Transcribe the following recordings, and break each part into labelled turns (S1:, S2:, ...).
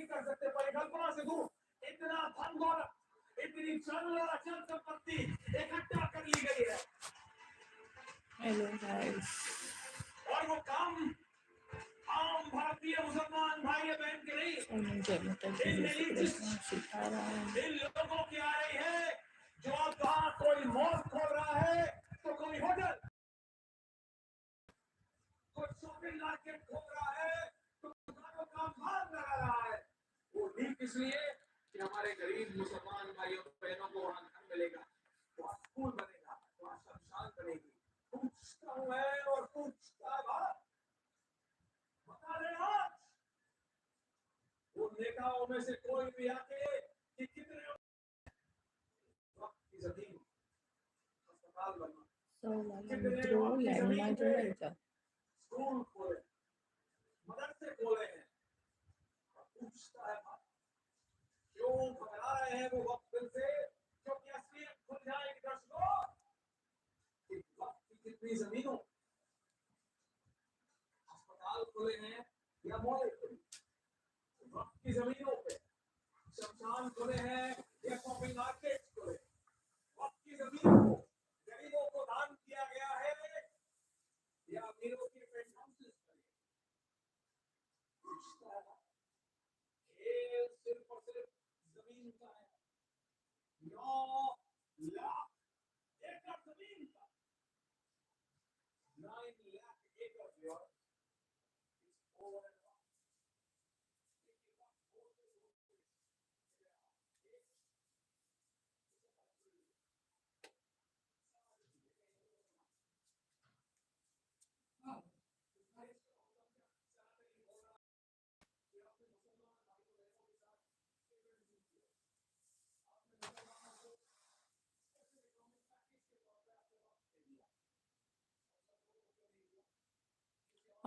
S1: नहीं कर सकते परिकल्पना से दूर इतना धन दौलत इतनी चल अचल संपत्ति इकट्ठा कर ली गई है
S2: हेलो गाइस
S1: और वो काम आम भारतीय मुसलमान भाई बहन के नहीं इन लोगों की आ रही है जो आपका कोई मौत खोल रहा है तो कोई होटल कोई शॉपिंग मार्केट खोल रहा है इसलिए कि हमारे गरीब मुसलमान भाइयों बहनों को वहां घर मिलेगा वहां स्कूल बनेगा वहां शमशान बनेगी कुछ कम है और कुछ बता रहे आज उन नेताओं में से कोई भी आके कि कितने वक्त की जमीन अस्पताल
S2: बना कितने वक्त की जमीन पे
S1: स्कूल खोले मदरसे खोले हैं पूछता है बाप, क्यों रहे हैं वो वक्त दिल से क्योंकि असलियत खुल जाएगी दर्शकों वक्त की कितनी जमीनों अस्पताल खुले हैं या खुले वक्त की जमीनों पे शमशान खुले हैं या शॉपिंग मार्केट खुले वक्त की जमीनों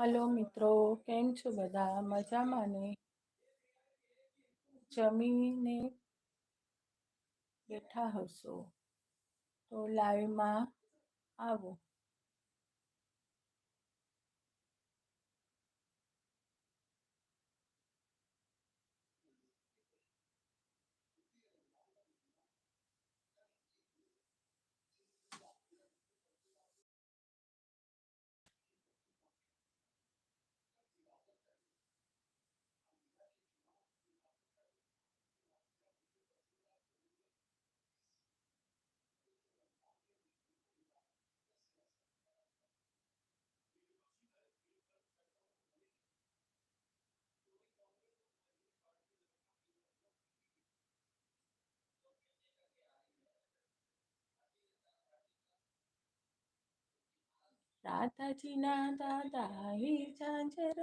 S2: હલો મિત્રો કેમ છો બધા? મજામાં ને? જમીને બેઠા હશો. તો લાઈવમાં આવો. રાધાજીના દાદા હે ઝાંઝર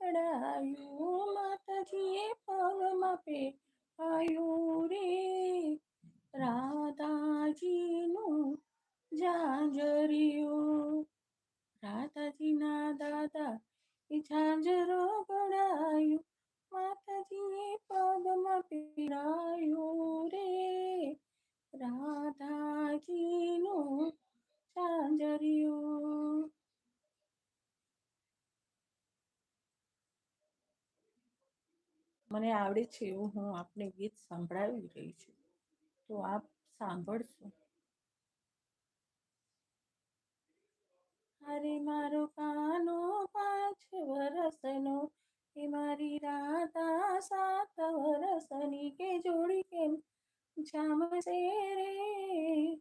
S2: અડાયું માતાજીએ પગમાં પેરાયું રે રાધાજીનું ઝાંઝરિયું રાધાજીના દાદા એ ઝાંઝરો ગળાયું માતાજીએ પગમાં પેરાયું રે રાધાજીનું ઝાંઝરિયું મને આવડે છે એવું હું આપને ગીત સંભળાવી રહી છું. તો આપ સાંભળશો. અરે મારો કાનો પાંચ વરસનો, એ મારી રાધા સાત વરસની કે જોડી કેમ જામશે રે?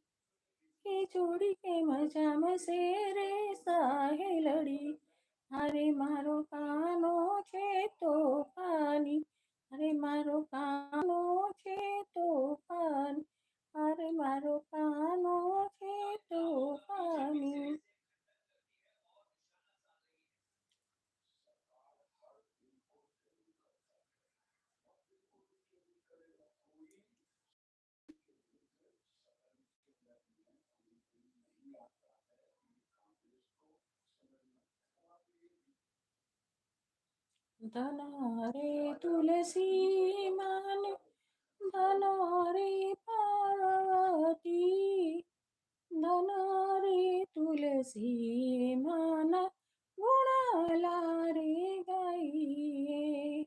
S2: કે જોડી કેમ જામશે રે સાહેલડી? અરે મારો કાનો ধনরে তুলসী মানে ধনরে পার্বতী ধনরে তুলসী মান গুণালা রে গাইয়ে।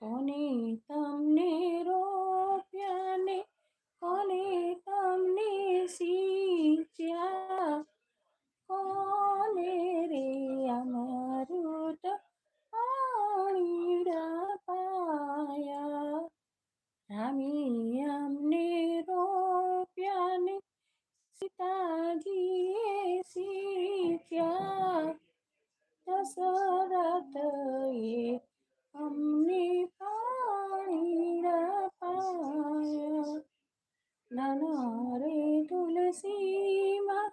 S2: কোনে তমনে પાયે અમને પાણીના પાયા નાના રે તુલસીમાં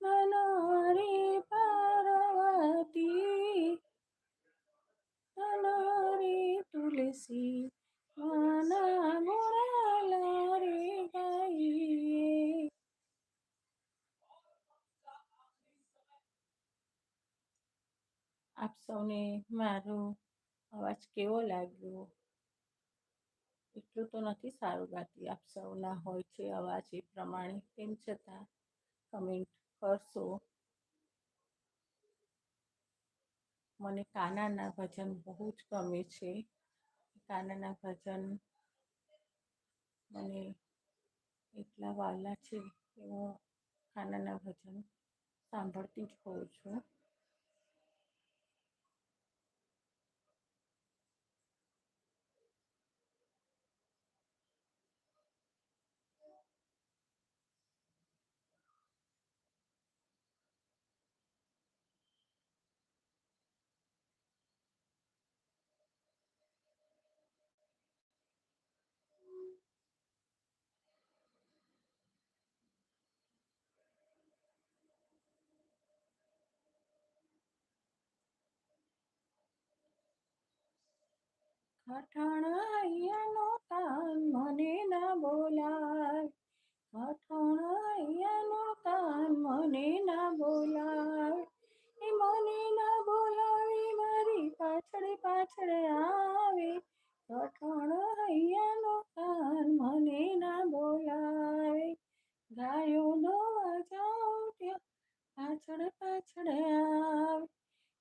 S2: નાના રે પાર્વતી નાના રે તુલસી નાના આપ સૌને મારો અવાજ કેવો લાગ્યો? એટલું તો નથી સારું ગાતી. આપ સૌના હોય છે અવાજ એ પ્રમાણે. તેમ છતાં કમેન્ટ કરશો? મને કાનાના ભજન બહુ જ ગમે છે. કાનાના ભજન મને એટલા વાલા છે કે હું કાનાના ભજન સાંભળતી જ હોઉં છું. કઠણ અહીંયાનો કાન મને ના બોલાય. અઠણાયાનો કાન મને ના બોલાય. એ મને ના બોલાવી, મારી પાછળ પાછળ આવે. અહીંયાનો કાન મને ના બોલાય. ગાયો નો જાઉં ત્યાં, પાછળ પાછળ આવે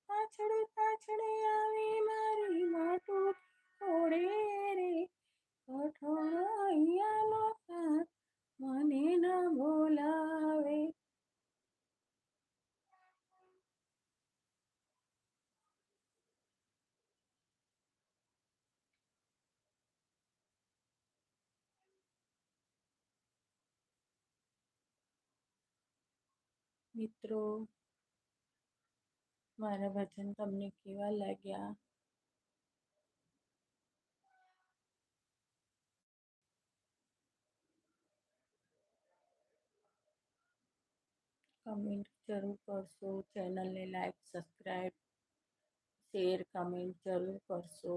S2: પાછળ પાછળ આવે મારી માટું છોડે રે કઠણ અહીંયાનો કાન મને ના બોલાવે મિત્રો, મારા ભજન તમને કેવા લાગ્યા? કમેન્ટ જરૂર કરશો, ચેનલને લાઈક, સબસ્ક્રાઈબ, શેર, કમેન્ટ જરૂર કરશો.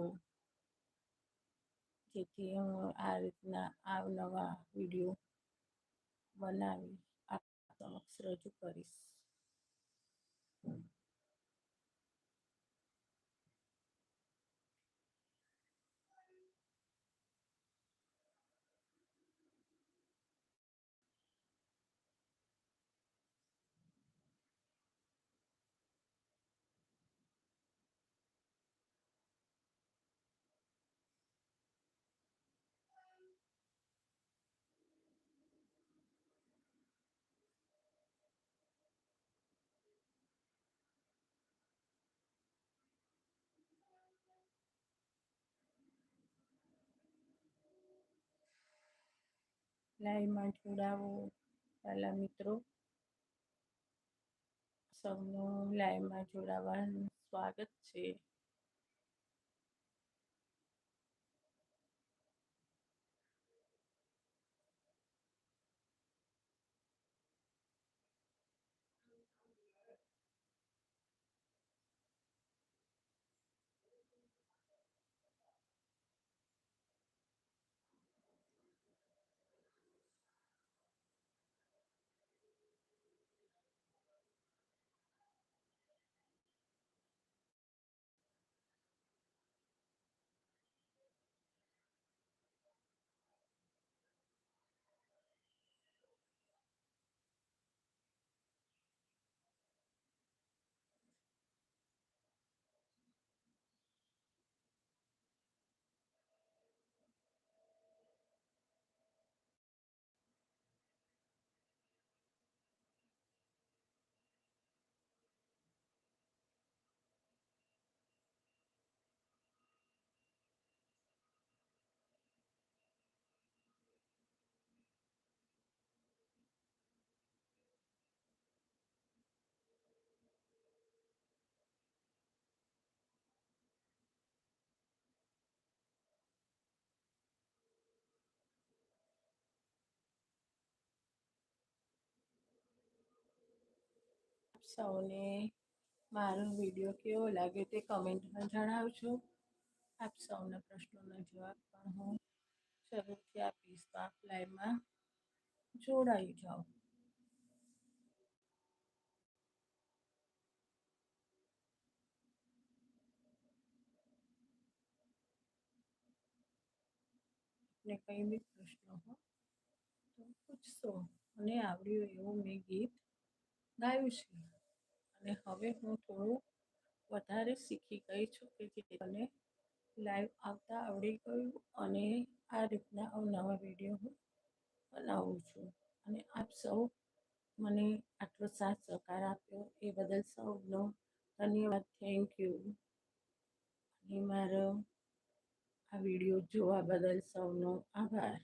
S2: જેથી હું આ રીતના આવનવા વીડિયો બનાવી આપ સમક્ષ લાઈવમાં જોડાવો પહેલા મિત્રો. સૌનું લાઈવમાં જોડાવાનું સ્વાગત છે. સૌને મારો વીડિયો કેવો લાગ્યો તે કમેન્ટમાં જણાવજો. આપ સૌના પ્રશ્નોના જવાબ પણ હું શરૂથી આપીશ તો આપ લાઈવમાં જોડાઈ જાઓ. ને કંઈ બી પ્રશ્ન હો તો પૂછશો મને આવડ્યું એવું મેં ગીત ગાયું છે. અને હવે હું થોડું વધારે શીખી ગઈ છું કે જે મને લાઈવ આવતા આવડી ગયું અને આ રીતના અવનવા વીડિયો હું બનાવું છું. અને આપ સૌ મને આટલો સાથ સહકાર આપ્યો. એ બદલ સૌનો ધન્યવાદ. થેન્ક યુ અને મારો આ વીડિયો જોવા બદલ સૌનો આભાર.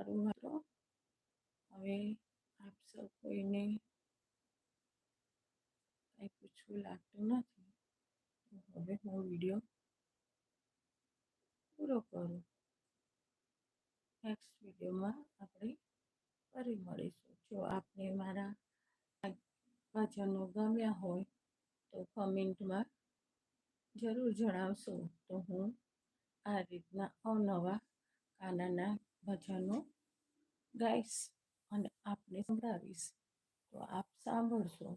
S2: સારું હાલો. હવે આપ સૌ કોઈને કંઈ પૂછવું લાગતું નથી હવે હું વીડિયો પૂરો કરું. નેક્સ્ટ વિડીયોમાં આપણે ફરી મળીશું. જો આપને મારા ભજનો ગમ્યા હોય, તો કમેન્ટમાં જરૂર જણાવશો. તો હું આ રીતના અવનવા કાનાના ભજનો ગાઈશ અને આપને સંભળાવીશ. તો આપ સાંભળશો.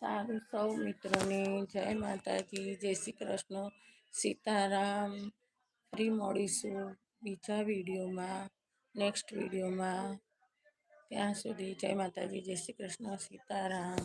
S2: સારું સૌ મિત્રોને જય માતાજી, જય શ્રી કૃષ્ણ. સીતારામ, ફરી મળીશું બીજા વિડીયોમાં નેક્સ્ટ વિડીયોમાં. ત્યાં સુધી જય માતાજી, જય શ્રી કૃષ્ણ, સીતારામ.